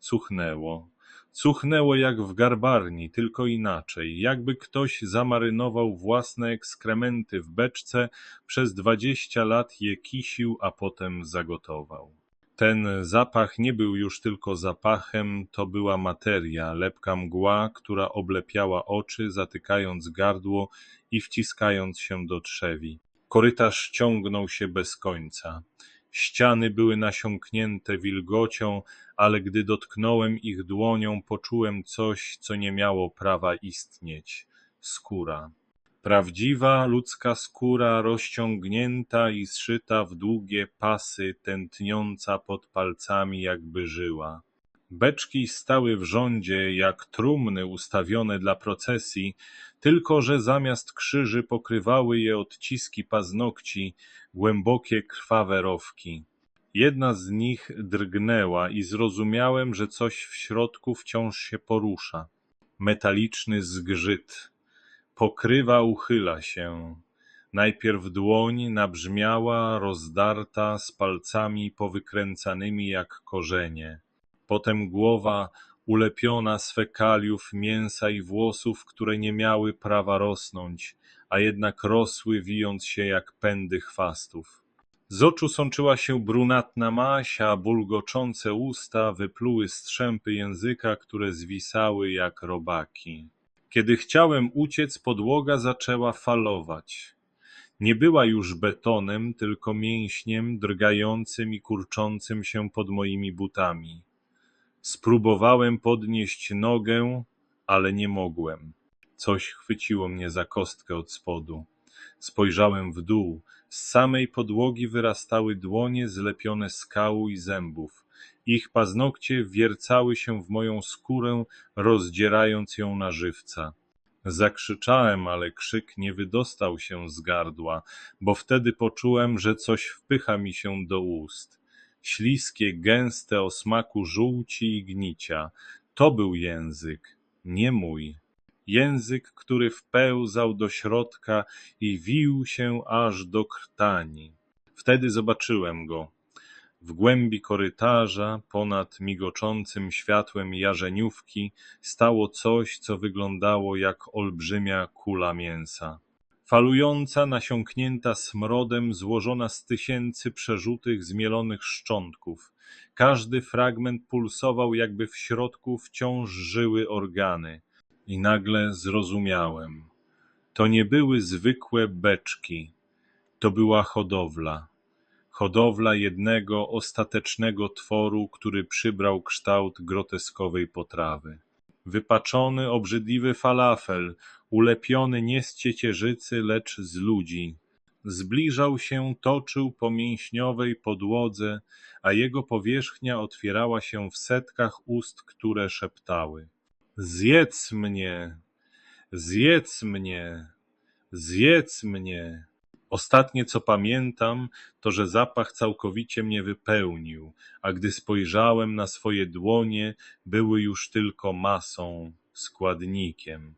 Cuchnęło. Cuchnęło jak w garbarni, tylko inaczej, jakby ktoś zamarynował własne ekskrementy w beczce, przez dwadzieścia lat je kisił, a potem zagotował. Ten zapach nie był już tylko zapachem, to była materia, lepka mgła, która oblepiała oczy, zatykając gardło i wciskając się do trzewi. Korytarz ciągnął się bez końca. Ściany były nasiąknięte wilgocią, ale gdy dotknąłem ich dłonią, poczułem coś, co nie miało prawa istnieć skóra. Prawdziwa ludzka skóra, rozciągnięta i zszyta w długie pasy, tętniąca pod palcami, jakby żyła. Beczki stały w rządzie jak trumny ustawione dla procesji, tylko że zamiast krzyży pokrywały je odciski paznokci, głębokie krwawe rowki. Jedna z nich drgnęła i zrozumiałem, że coś w środku wciąż się porusza. Metaliczny zgrzyt. Pokrywa uchyla się. Najpierw dłoń nabrzmiała, rozdarta, z palcami powykręcanymi jak korzenie. Potem głowa ulepiona z fekaliów, mięsa i włosów, które nie miały prawa rosnąć, a jednak rosły, wijąc się jak pędy chwastów. Z oczu sączyła się brunatna maś, a bulgoczące usta wypluły strzępy języka, które zwisały jak robaki. Kiedy chciałem uciec, podłoga zaczęła falować. Nie była już betonem, tylko mięśniem drgającym i kurczącym się pod moimi butami. Spróbowałem podnieść nogę, ale nie mogłem. Coś chwyciło mnie za kostkę od spodu. Spojrzałem w dół. Z samej podłogi wyrastały dłonie zlepione z kału i zębów. Ich paznokcie wiercały się w moją skórę, rozdzierając ją na żywca. Zakrzyczałem, ale krzyk nie wydostał się z gardła, bo wtedy poczułem, że coś wpycha mi się do ust. Śliskie, gęste o smaku żółci i gnicia. To był język, nie mój. Język, który wpełzał do środka i wił się aż do krtani. Wtedy zobaczyłem go. W głębi korytarza, ponad migoczącym światłem jarzeniówki, stało coś, co wyglądało jak olbrzymia kula mięsa. Falująca, nasiąknięta smrodem, złożona z tysięcy przerzutych, zmielonych szczątków. Każdy fragment pulsował, jakby w środku wciąż żyły organy. I nagle zrozumiałem. To nie były zwykłe beczki. To była hodowla. Hodowla jednego ostatecznego tworu, który przybrał kształt groteskowej potrawy. Wypaczony, obrzydliwy falafel, ulepiony nie z ciecierzycy, lecz z ludzi. Zbliżał się, toczył po mięśniowej podłodze, a jego powierzchnia otwierała się w setkach ust, które szeptały. Zjedz mnie, zjedz mnie, zjedz mnie. Ostatnie, co pamiętam, to, że zapach całkowicie mnie wypełnił, a gdy spojrzałem na swoje dłonie, były już tylko masą, składnikiem.